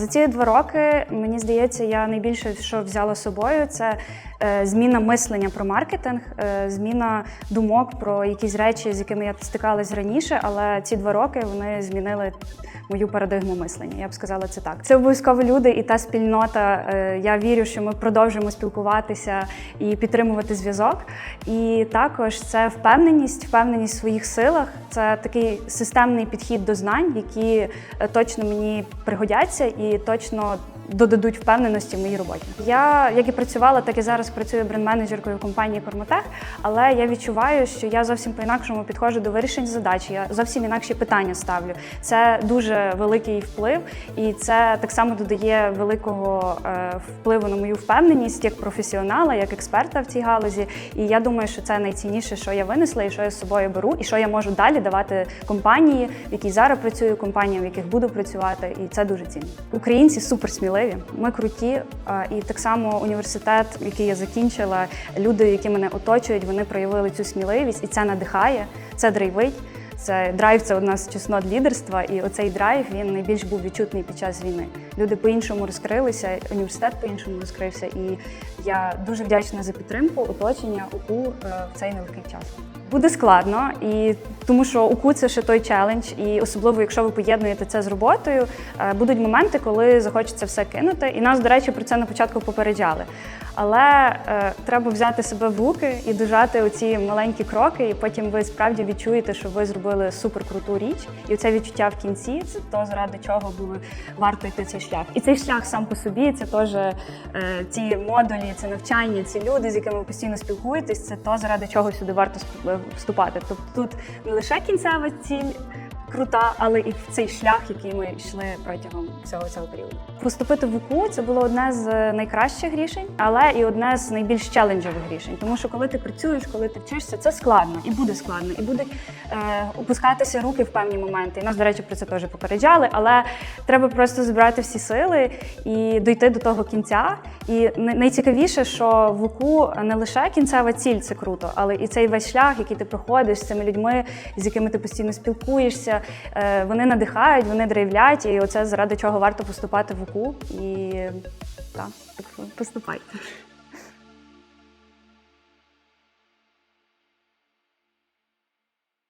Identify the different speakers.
Speaker 1: За ці два роки мені здається, я найбільше що взяла з собою, це е, зміна мислення про маркетинг, е, зміна думок про якісь речі, з якими я стикалась раніше, але ці два роки вони змінили мою парадигму мислення. Я б сказала це так. Це обов'язково люди і та спільнота. Е, Я вірю, що ми продовжимо спілкуватися і підтримувати зв'язок. І також це впевненість, впевненість в своїх силах. Це такий системний підхід до знань, які точно мені пригодяться і точно додадуть впевненості в моїй роботі. Я як і працювала, так і зараз працюю бренд-менеджеркою компанії Кормотех, але я відчуваю, що я зовсім по-інакшому підходжу до вирішень задач. Я зовсім інакші питання ставлю. Це дуже великий вплив, і це так само додає великого е, впливу на мою впевненість як професіонала, як експерта в цій галузі. І я думаю, що це найцінніше, що я винесла, і що я з собою беру, і що я можу далі давати компанії, в якій зараз працюю, компаніям, в яких буду працювати, і це дуже цінно. Українці супер сміливі. Ми круті, і так само університет, який я закінчила, люди, які мене оточують, вони проявили цю сміливість, і це надихає, це драйвить. Це драйв це одна з чеснот лідерства, і оцей драйв він найбільш був відчутний під час війни. Люди по-іншому розкрилися, університет по-іншому розкрився, і я дуже вдячна за підтримку, оточення УКУ е, в цей нелегкий час. Буде складно, і тому що УКУ це ще той челендж, і особливо, якщо ви поєднуєте це з роботою, е, будуть моменти, коли захочеться все кинути. І нас, до речі, про це на початку попереджали. Але е, треба взяти себе в руки і дожати оці маленькі кроки, і потім ви справді відчуєте, що ви зробили суперкруту річ. І це відчуття в кінці це то, заради чого було варто йти цей шлях. І цей шлях сам по собі це теж е, ці модулі, це навчання, ці люди, з якими ви постійно спілкуєтесь, це то, заради чого сюди варто вступати. Тобто тут не лише кінцева ціль. Крута, але і в цей шлях, який ми йшли протягом всього цього періоду. Поступити в УКУ це було одне з найкращих рішень, але і одне з найбільш челенджових рішень. Тому що коли ти працюєш, коли ти вчишся, це складно і буде складно, і будуть е, опускатися руки в певні моменти. І нас, до речі, про це теж попереджали. Але треба просто збирати всі сили і дойти до того кінця. І найцікавіше, що в УКУ не лише кінцева ціль це круто, але і цей весь шлях, який ти проходиш з цими людьми, з якими ти постійно спілкуєшся, е, вони надихають, вони драйвлять, і оце заради чого варто поступати в УКУ. І так, так поступайте.